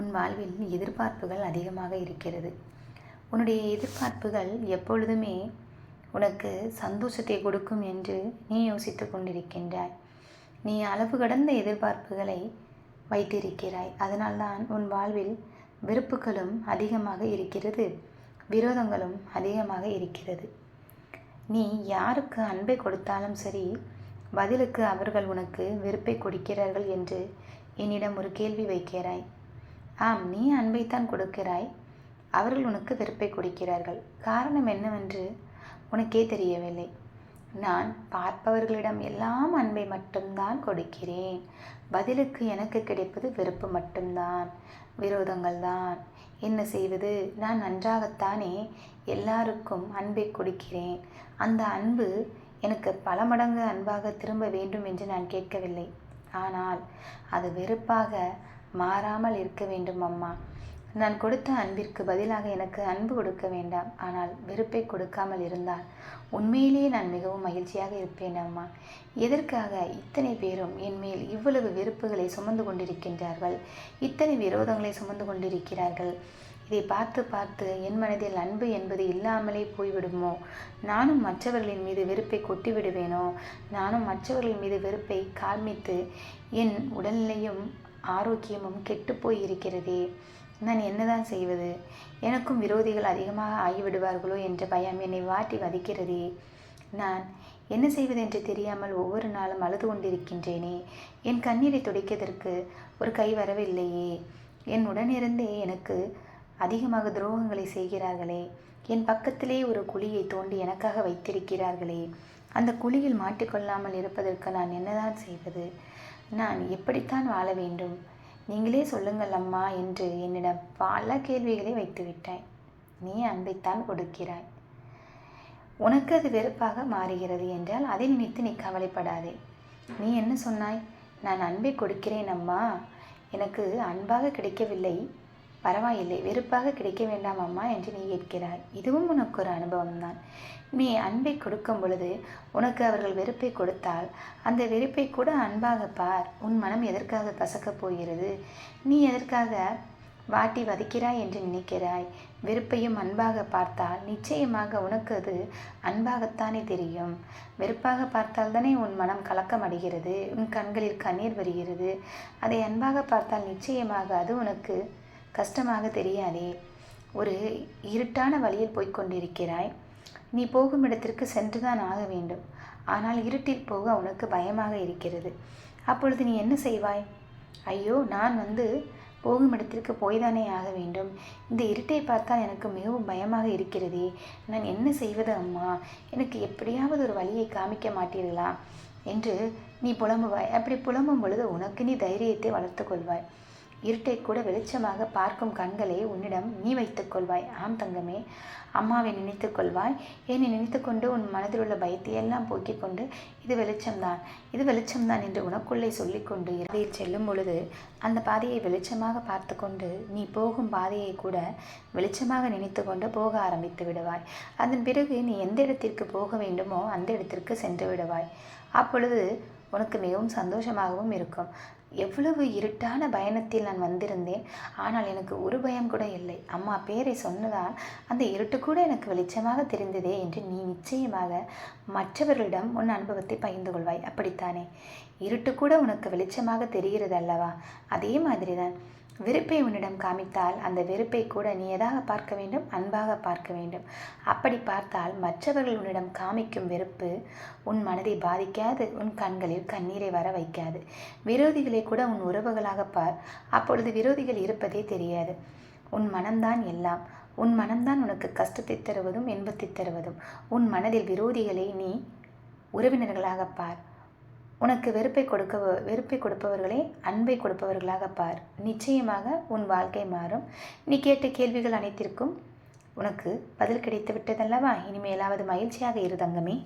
உன் வாழ்வில் எதிர்பார்ப்புகள் அதிகமாக இருக்கிறது. உன்னுடைய எதிர்பார்ப்புகள் எப்பொழுதுமே உனக்கு சந்தோஷத்தை கொடுக்கும் என்று நீ யோசித்து கொண்டிருக்கின்றாய். நீ அளவு கடந்த எதிர்பார்ப்புகளை வைத்திருக்கிறாய். அதனால்தான் உன் வாழ்வில் வெறுப்புகளும் அதிகமாக இருக்கிறது. விரோதங்களும் அதிகமாக இருக்கிறது. நீ யாருக்கு அன்பை கொடுத்தாலும் சரி பதிலுக்கு அவர்கள் உனக்கு வெறுப்பை கொடுக்கிறார்கள் என்று என்னிடம் ஒரு கேள்வி வைக்கிறாய். ஆம் நீ அன்பைத்தான் கொடுக்கிறாய். அவர்கள் உனக்கு வெறுப்பை கொடுக்கிறார்கள். காரணம் என்னவென்று உனக்கே தெரியவில்லை. நான் பார்ப்பவர்களிடம் எல்லாம் அன்பை மட்டும்தான் கொடுக்கிறேன். பதிலுக்கு எனக்கு கிடைப்பது வெறுப்பு மட்டும்தான். விரோதங்கள் தான். என்ன செய்வது? நான் நன்றாகத்தானே எல்லாருக்கும் அன்பை கொடுக்கிறேன். அந்த அன்பு எனக்கு பல மடங்கு அன்பாக திரும்ப வேண்டும் என்று நான் கேட்கவில்லை. ஆனால் அது வெறுப்பாக மாறாமல் இருக்க வேண்டும் அம்மா. நான் கொடுத்த அன்பிற்கு பதிலாக எனக்கு அன்பு கொடுக்க வேண்டாம். ஆனால் வெறுப்பை கொடுக்காமல் இருந்தால் உண்மையிலேயே நான் மிகவும் மகிழ்ச்சியாக இருப்பேன் அம்மா. எதற்காக இத்தனை பேரும் என் மேல் இவ்வளவு வெறுப்புகளை சுமந்து கொண்டிருக்கின்றார்கள்? இத்தனை விரோதங்களை சுமந்து கொண்டிருக்கிறார்கள்? இதை பார்த்து பார்த்து என் மனதில் அன்பு என்பது இல்லாமலே போய்விடுமோ? நானும் மற்றவர்களின் மீது வெறுப்பை கொட்டி விடுவேனோ நானும் மற்றவர்கள் மீது வெறுப்பை காமித்து என் உடல்நிலையும் ஆரோக்கியமும் கெட்டுப்போய் இருக்கிறதே நான் என்னதான் செய்வது? எனக்கும் விரோதிகள் அதிகமாக ஆகிவிடுவார்களோ என்ற பயம் என்னை வாட்டி வதைக்கிறதே. நான் என்ன செய்வது என்று தெரியாமல் ஒவ்வொரு நாளும் அழுது கொண்டிருக்கின்றேனே. என் கண்ணீரை துடைக்கதற்கு ஒரு கை வரவில்லையே. என் உடனிருந்தே எனக்கு அதிகமாக துரோகங்களை செய்கிறார்களே. என் பக்கத்திலே ஒரு குழியை தோண்டி எனக்காக வைத்திருக்கிறார்களே. அந்த குழியில் மாட்டிக்கொள்ளாமல் இருப்பதற்கு நான் என்னதான் செய்வது? நான் எப்படித்தான் வாழ வேண்டும்? நீங்களே சொல்லுங்கள் அம்மா என்று என்னிடம் பல கேள்விகளை வைத்துவிட்டாய் நீ அன்பைத்தான் கொடுக்கிறாய். உனக்கு அது வெறுப்பாக மாறுகிறது என்றால் அதை நினைத்து நீ கவலைப்படாதே. நீ என்ன சொன்னாய்? நான் அன்பை கொடுக்கிறேன் அம்மா. எனக்கு அன்பாக கிடைக்கவில்லை. பரவாயில்லை வெறுப்பாக கிடைக்க வேண்டாம் அம்மா என்று நீ கேட்கிறாய். இதுவும் உனக்கு ஒரு அனுபவம் தான் நீ அன்பை கொடுக்கும் பொழுது உனக்கு அவர்கள் வெறுப்பை கொடுத்தால் அந்த வெறுப்பை கூட அன்பாக பார். உன் மனம் எதற்காக கசக்கப் போகிறது? நீ எதற்காக வாட்டி வதைக்கிறாய் என்று நினைக்கிறாய்? வெறுப்பையும் அன்பாக பார்த்தால் நிச்சயமாக உனக்கு அது அன்பாகத்தானே தெரியும். வெறுப்பாக பார்த்தால் தானே உன் மனம் கலக்கம் அடைகிறது உன் கண்களில் கண்ணீர் வருகிறது. அதை அன்பாக பார்த்தால் நிச்சயமாக அது உனக்கு கஷ்டமாக தெரியாதே. ஒரு இருட்டான வழியில் போய்க்கொண்டிருக்கிறாய் நீ போகும் இடத்திற்கு சென்றுதான் ஆக வேண்டும். ஆனால் இருட்டில் போக உனக்கு பயமாக இருக்கிறது. அப்பொழுது நீ என்ன செய்வாய்? ஐயோ நான் வந்து போகும் இடத்திற்கு போய்தானே ஆக வேண்டும். இந்த இருட்டை பார்த்தால் எனக்கு மிகவும் பயமாக இருக்கிறதே. நான் என்ன செய்வது அம்மா? எனக்கு எப்படியாவது ஒரு வழியை காமிக்க மாட்டீர்களா? என்று நீ புலம்புவாய். அப்படி புலம்பும் பொழுது உனக்கு நீ தைரியத்தை வளர்த்து கொள்வாய். இருட்டை கூட வெளிச்சமாக பார்க்கும் கண்களை உன்னிடம் நீ வைத்துக் கொள்வாய். ஆம் தங்கமே அம்மாவை நினைத்துக்கொள்வாய் என்னை நினைத்துக்கொண்டு உன் மனதில் உள்ள பயத்தை எல்லாம் போக்கிக் கொண்டு இது வெளிச்சம்தான். இது வெளிச்சம்தான் என்று உனக்குள்ளே சொல்லிக்கொண்டு இறுதியில் செல்லும் பொழுது அந்த பாதையை வெளிச்சமாக பார்த்து கொண்டு நீ போகும் பாதையை கூட வெளிச்சமாக நினைத்து கொண்டு போக ஆரம்பித்து விடுவாய். அதன் பிறகு நீ எந்த இடத்திற்கு போக வேண்டுமோ அந்த இடத்திற்கு சென்று விடுவாய். அப்பொழுது உனக்கு மிகவும் சந்தோஷமாகவும் இருக்கும். எவ்வளவு இருட்டான பயணத்தில் நான் வந்திருந்தேன். ஆனால் எனக்கு ஒரு பயம் கூட இல்லை. அம்மா பேரை சொன்னதால் அந்த இருட்டு கூட எனக்கு வெளிச்சமாக தெரிந்ததே என்று நீ நிச்சயமாக மற்றவர்களிடம் உன் அனுபவத்தை பகிர்ந்து கொள்வாய். அப்படித்தானே? இருட்டு கூட உனக்கு வெளிச்சமாக தெரிகிறது அல்லவா? அதே மாதிரி தான் வெறுப்பை உன்னிடம் காமித்தால் அந்த வெறுப்பை கூட நீ எதாக பார்க்க வேண்டும்? அன்பாக பார்க்க வேண்டும். அப்படி பார்த்தால் மற்றவர்கள் உன்னிடம் காமிக்கும் வெறுப்பு உன் மனதை பாதிக்காது உன் கண்களில் கண்ணீரை வர வைக்காது. விரோதிகளை கூட உன் உறவுகளாக பார். அப்பொழுது விரோதிகள் இருப்பதே தெரியாது. உன் மனம்தான் எல்லாம். உன் மனம்தான் உனக்கு கஷ்டத்தை தருவதும் இன்பத்தை தருவதும். உன் மனதில் விரோதிகளை நீ உறவினர்களாக பார். உனக்கு வெறுப்பை கொடுக்க வெறுப்பை கொடுப்பவர்களே அன்பை கொடுப்பவர்களாக பார். நிச்சயமாக உன் வாழ்க்கை மாறும். நீ கேட்ட கேள்விகள் அனைத்திற்கும் உனக்கு பதில் கிடைத்து விட்டதல்லவா இனிமேலாவது மகிழ்ச்சியாக இரு தங்கமே.